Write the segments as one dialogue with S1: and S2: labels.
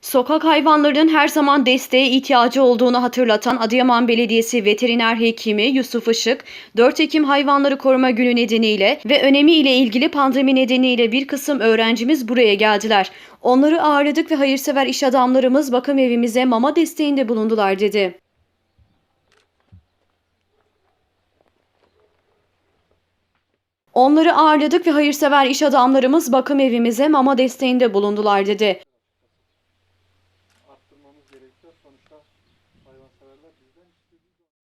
S1: Sokak hayvanlarının her zaman desteğe ihtiyacı olduğunu hatırlatan Adıyaman Belediyesi Veteriner Hekimi Yusuf Işık, 4 Ekim Hayvanları Koruma Günü nedeniyle ve önemi ile ilgili pandemi nedeniyle bir kısım öğrencimiz buraya geldiler. Onları ağırladık ve hayırsever iş adamlarımız bakım evimize mama desteğinde bulundular dedi. Onları ağırladık ve hayırsever iş adamlarımız bakım evimize mama desteğinde bulundular dedi.
S2: Arttırmamız gerekiyor. Sonuçta hayvanseverler bizden istediği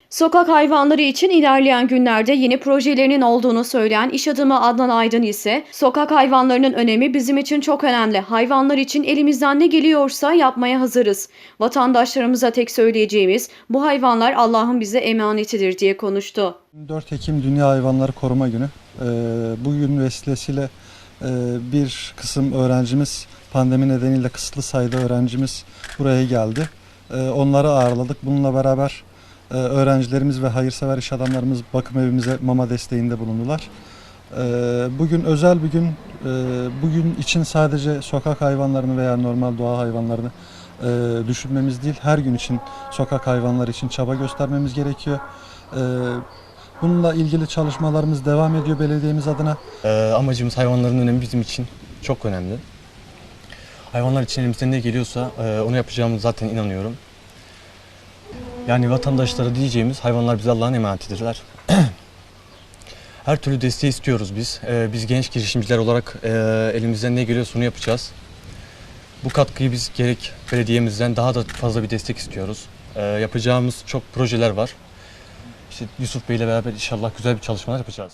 S1: Sokak hayvanları için ilerleyen günlerde yeni projelerinin olduğunu söyleyen iş adamı Adnan Aydın ise sokak hayvanlarının önemi bizim için çok önemli. Hayvanlar için elimizden ne geliyorsa yapmaya hazırız. Vatandaşlarımıza tek söyleyeceğimiz bu hayvanlar Allah'ın bize emanetidir diye konuştu.
S2: 4 Ekim Dünya Hayvanları Koruma Günü. Ee, Bugün vesilesiyle e, bir kısım öğrencimiz pandemi nedeniyle kısıtlı sayıda öğrencimiz buraya geldi. Ee, Onları ağırladık. Bununla beraber e, öğrencilerimiz ve hayırsever iş adamlarımız bakım evimize mama desteğinde bulundular. Ee, Bugün özel bir gün. Ee, Bugün için sadece sokak hayvanlarını veya normal doğa hayvanlarını e, düşünmemiz değil, her gün için sokak hayvanları için çaba göstermemiz gerekiyor. Bununla ilgili çalışmalarımız devam ediyor belediyemiz adına.
S3: Amacımız hayvanların önemi bizim için çok önemli. Hayvanlar için elimizden ne geliyorsa e, onu yapacağımız zaten inanıyorum. Yani vatandaşlara diyeceğimiz hayvanlar bize Allah'ın emanetidirler. Her türlü desteği istiyoruz biz. Ee, biz genç girişimciler olarak e, elimizden ne geliyorsa onu yapacağız. Bu katkıyı biz gerek belediyemizden daha da fazla bir destek istiyoruz. Ee, yapacağımız çok projeler var. İşte Yusuf Bey ile beraber inşallah güzel bir çalışmalar yapacağız.